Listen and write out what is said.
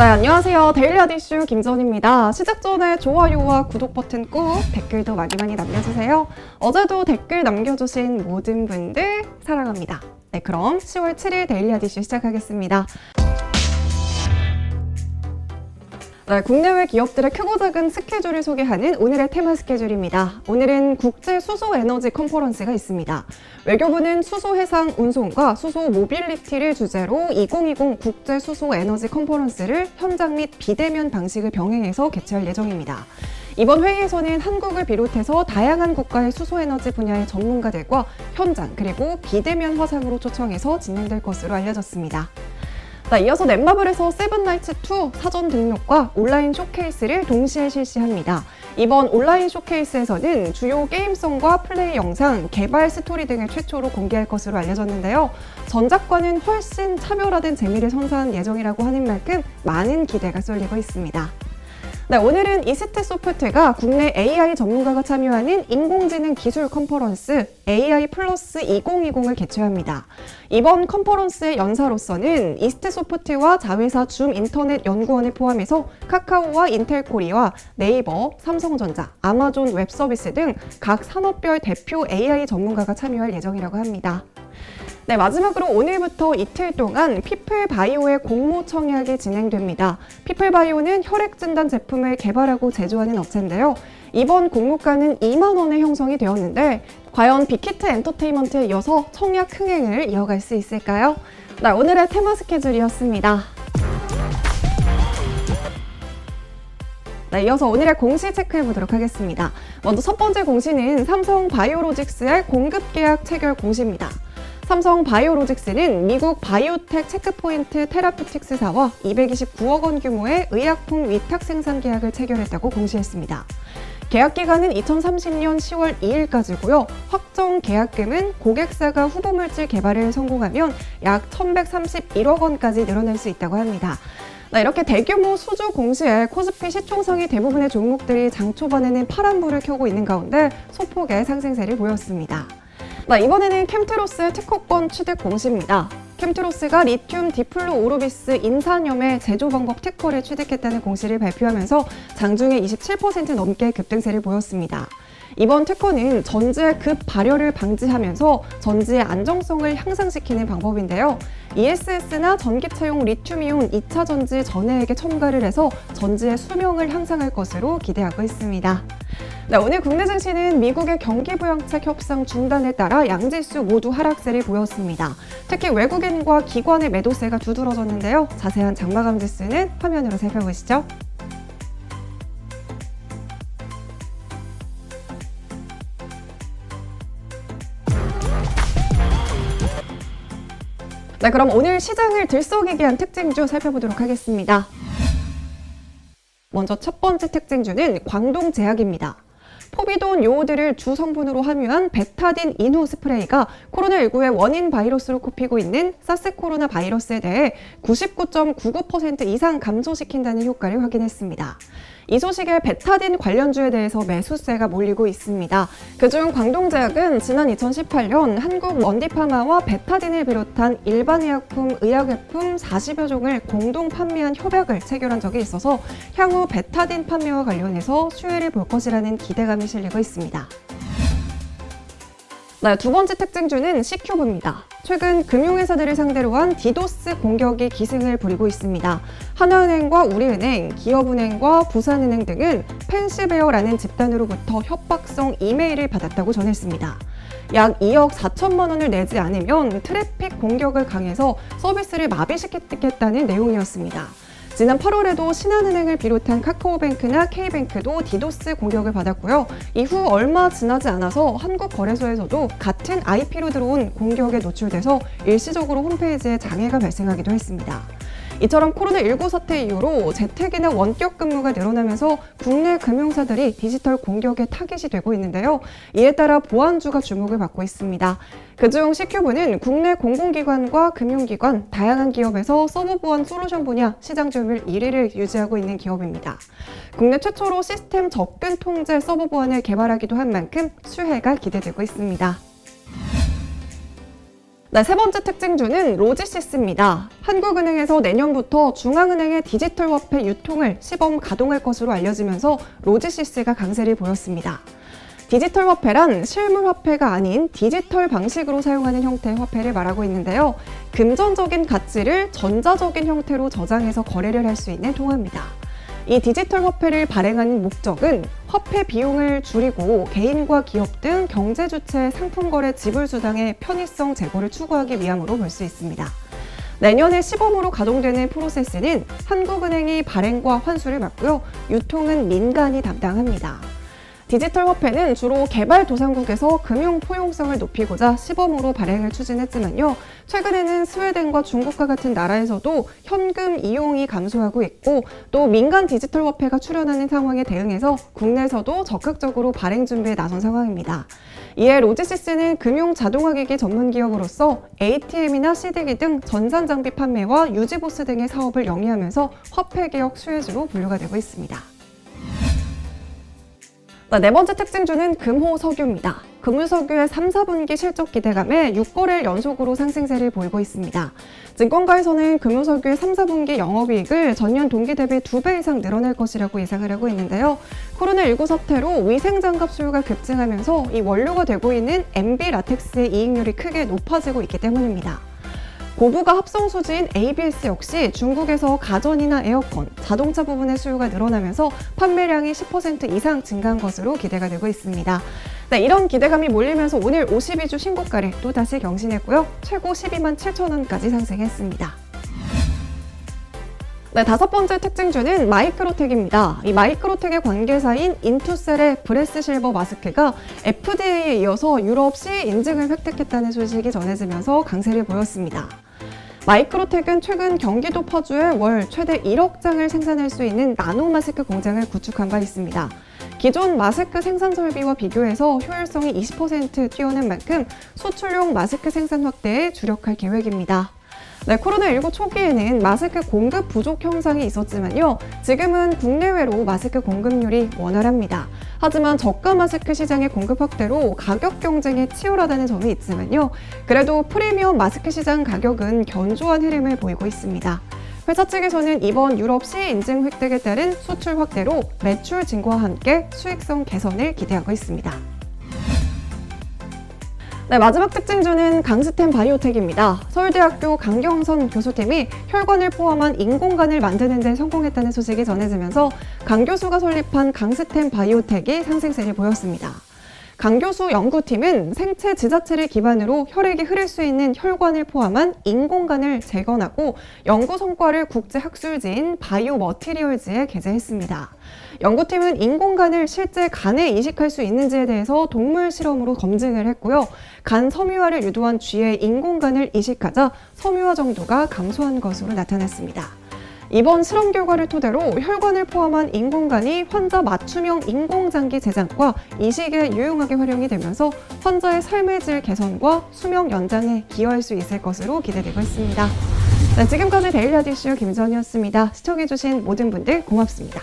네, 안녕하세요. 데일리 아디슈 김전입니다. 시작 전에 좋아요와 구독 버튼 꾹 댓글도 많이 많이 남겨주세요. 어제도 댓글 남겨주신 모든 분들 사랑합니다. 네, 그럼 10월 7일 데일리 아디슈 시작하겠습니다. 네, 국내외 기업들의 크고 작은 스케줄을 소개하는 오늘의 테마 스케줄입니다. 오늘은 국제 수소 에너지 컨퍼런스가 있습니다. 외교부는 수소 해상 운송과 수소 모빌리티를 주제로 2020 국제 수소 에너지 컨퍼런스를 현장 및 비대면 방식을 병행해서 개최할 예정입니다. 이번 회의에서는 한국을 비롯해서 다양한 국가의 수소 에너지 분야의 전문가들과 현장 그리고 비대면 화상으로 초청해서 진행될 것으로 알려졌습니다. 네, 이어서 넷마블에서 세븐나이츠2 사전 등록과 온라인 쇼케이스를 동시에 실시합니다. 이번 온라인 쇼케이스에서는 주요 게임성과 플레이 영상, 개발 스토리 등을 최초로 공개할 것으로 알려졌는데요. 전작과는 훨씬 차별화된 재미를 선사한 예정이라고 하는 만큼 많은 기대가 쏠리고 있습니다. 네, 오늘은 이스트 소프트가 국내 AI 전문가가 참여하는 인공지능 기술 컨퍼런스 AI 플러스 2020을 개최합니다. 이번 컨퍼런스의 연사로서는 이스트 소프트와 자회사 줌 인터넷 연구원을 포함해서 카카오와 인텔 코리아, 네이버, 삼성전자, 아마존 웹 서비스 등 각 산업별 대표 AI 전문가가 참여할 예정이라고 합니다. 네, 마지막으로 오늘부터 이틀 동안 피플바이오의 공모 청약이 진행됩니다. 피플바이오는 혈액 진단 제품을 개발하고 제조하는 업체인데요. 이번 공모가는 2만 원에 형성이 되었는데 과연 빅히트 엔터테인먼트에 이어서 청약 흥행을 이어갈 수 있을까요? 네, 오늘의 테마 스케줄이었습니다. 네, 이어서 오늘의 공시 체크해 보도록 하겠습니다. 먼저 첫 번째 공시는 삼성 바이오로직스의 공급 계약 체결 공시입니다. 삼성 바이오로직스는 미국 바이오텍 체크포인트 테라퓨틱스사와 229억 원 규모의 의약품 위탁 생산 계약을 체결했다고 공시했습니다. 계약 기간은 2030년 10월 2일까지고요. 확정 계약금은 고객사가 후보 물질 개발을 성공하면 약 1,131억 원까지 늘어날 수 있다고 합니다. 네, 이렇게 대규모 수주 공시에 코스피 시총상의 대부분의 종목들이 장 초반에는 파란불을 켜고 있는 가운데 소폭의 상승세를 보였습니다. 네, 이번에는 캠트로스의 특허권 취득 공시입니다. 캠트로스가 리튬 디플로 오르비스 인산염의 제조 방법 특허를 취득했다는 공시를 발표하면서 장중에 27% 넘게 급등세를 보였습니다. 이번 특허는 전지의 급 발열을 방지하면서 전지의 안정성을 향상시키는 방법인데요. ESS나 전기차용 리튬이온 2차 전지 전해에게 첨가를 해서 전지의 수명을 향상할 것으로 기대하고 있습니다. 네, 오늘 국내 증시는 미국의 경기 부양책 협상 중단에 따라 양지수 모두 하락세를 보였습니다. 특히 외국인과 기관의 매도세가 두드러졌는데요. 자세한 장마감 지수는 화면으로 살펴보시죠. 네, 그럼 오늘 시장을 들썩이게 한 특징주 살펴보도록 하겠습니다. 먼저 첫 번째 특징주는 광동 제약입니다. 포비돈 요오드를 주 성분으로 함유한 베타딘 인후 스프레이가 코로나19의 원인 바이러스로 꼽히고 있는 사스 코로나 바이러스에 대해 99.99% 이상 감소시킨다는 효과를 확인했습니다. 이 소식에 베타딘 관련주에 대해서 매수세가 몰리고 있습니다. 그중 광동제약은 지난 2018년 한국 원디파마와 베타딘을 비롯한 일반 의약품, 의약외품 40여 종을 공동 판매한 협약을 체결한 적이 있어서 향후 베타딘 판매와 관련해서 수혜를 볼 것이라는 기대감이 실리고 있습니다. 네, 두 번째 특징주는 C큐브입니다. 최근 금융회사들을 상대로 한 디도스 공격이 기승을 부리고 있습니다. 하나은행과 우리은행, 기업은행과 부산은행 등은 펜시베어라는 집단으로부터 협박성 이메일을 받았다고 전했습니다. 약 2억 4천만 원을 내지 않으면 트래픽 공격을 강해서 서비스를 마비시키겠다는 내용이었습니다. 지난 8월에도 신한은행을 비롯한 카카오뱅크나 K뱅크도 디도스 공격을 받았고요. 이후 얼마 지나지 않아서 한국거래소에서도 같은 IP로 들어온 공격에 노출돼서 일시적으로 홈페이지에 장애가 발생하기도 했습니다. 이처럼 코로나19 사태 이후로 재택이나 원격 근무가 늘어나면서 국내 금융사들이 디지털 공격의 타깃이 되고 있는데요. 이에 따라 보안주가 주목을 받고 있습니다. 그중 C큐브는 국내 공공기관과 금융기관, 다양한 기업에서 서버 보안 솔루션 분야 시장 점유율 1위를 유지하고 있는 기업입니다. 국내 최초로 시스템 접근 통제 서버 보안을 개발하기도 한 만큼 수혜가 기대되고 있습니다. 네, 세 번째 특징 주는 로지시스입니다. 한국은행에서 내년부터 중앙은행의 디지털 화폐 유통을 시범 가동할 것으로 알려지면서 로지시스가 강세를 보였습니다. 디지털 화폐란 실물 화폐가 아닌 디지털 방식으로 사용하는 형태의 화폐를 말하고 있는데요. 금전적인 가치를 전자적인 형태로 저장해서 거래를 할 수 있는 통화입니다. 이 디지털 화폐를 발행하는 목적은 화폐 비용을 줄이고 개인과 기업 등 경제 주체의 상품 거래 지불 수당의 편의성 제고를 추구하기 위함으로 볼 수 있습니다. 내년에 시범으로 가동되는 프로세스는 한국은행이 발행과 환수를 맡고요. 유통은 민간이 담당합니다. 디지털 화폐는 주로 개발도상국에서 금융 포용성을 높이고자 시범으로 발행을 추진했지만요. 최근에는 스웨덴과 중국과 같은 나라에서도 현금 이용이 감소하고 있고 또 민간 디지털 화폐가 출현하는 상황에 대응해서 국내에서도 적극적으로 발행 준비에 나선 상황입니다. 이에 로지시스는 금융 자동화기기 전문 기업으로서 ATM이나 CD기 등 전산 장비 판매와 유지보스 등의 사업을 영위하면서 화폐 개혁 수혜주로 분류가 되고 있습니다. 네 번째 특징주는 금호석유입니다. 금호석유의 3, 4분기 실적 기대감에 6거래일 연속으로 상승세를 보이고 있습니다. 증권가에서는 금호석유의 3, 4분기 영업이익을 전년 동기 대비 2배 이상 늘어날 것이라고 예상을 하고 있는데요. 코로나19 사태로 위생장갑 수요가 급증하면서 이 원료가 되고 있는 MB 라텍스의 이익률이 크게 높아지고 있기 때문입니다. 고부가 합성 소지인 ABS 역시 중국에서 가전이나 에어컨, 자동차 부분의 수요가 늘어나면서 판매량이 10% 이상 증가한 것으로 기대가 되고 있습니다. 네, 이런 기대감이 몰리면서 오늘 52주 신고가를 또다시 경신했고요. 최고 12만 7천 원까지 상승했습니다. 네, 다섯 번째 특징주는 마이크로텍입니다. 이 마이크로텍의 관계사인 인투셀의 브레스 실버 마스크가 FDA에 이어서 유럽 CE 인증을 획득했다는 소식이 전해지면서 강세를 보였습니다. 마이크로텍은 최근 경기도 파주에 월 최대 1억 장을 생산할 수 있는 나노 마스크 공장을 구축한 바 있습니다. 기존 마스크 생산 설비와 비교해서 효율성이 20% 뛰어난 만큼 수출용 마스크 생산 확대에 주력할 계획입니다. 네, 코로나19 초기에는 마스크 공급 부족 현상이 있었지만요. 지금은 국내외로 마스크 공급률이 원활합니다. 하지만 저가 마스크 시장의 공급 확대로 가격 경쟁이 치열하다는 점이 있지만요. 그래도 프리미엄 마스크 시장 가격은 견조한 흐름을 보이고 있습니다. 회사 측에서는 이번 유럽 시 인증 획득에 따른 수출 확대로 매출 증가와 함께 수익성 개선을 기대하고 있습니다. 네, 마지막 특징주는 강스템 바이오텍입니다. 서울대학교 강경선 교수팀이 혈관을 포함한 인공관을 만드는 데 성공했다는 소식이 전해지면서 강 교수가 설립한 강스템 바이오텍이 상승세를 보였습니다. 강 교수 연구팀은 생체 지자체를 기반으로 혈액이 흐를 수 있는 혈관을 포함한 인공관을 재건하고 연구 성과를 국제 학술지인 바이오 머티리얼즈에 게재했습니다. 연구팀은 인공간을 실제 간에 이식할 수 있는지에 대해서 동물 실험으로 검증을 했고요. 간 섬유화를 유도한 쥐의 인공간을 이식하자 섬유화 정도가 감소한 것으로 나타났습니다. 이번 실험 결과를 토대로 혈관을 포함한 인공관이 환자 맞춤형 인공장기 제작과 이식에 유용하게 활용이 되면서 환자의 삶의 질 개선과 수명 연장에 기여할 수 있을 것으로 기대되고 있습니다. 네, 지금까지 데일리 아디쇼 김전이었습니다. 시청해주신 모든 분들 고맙습니다.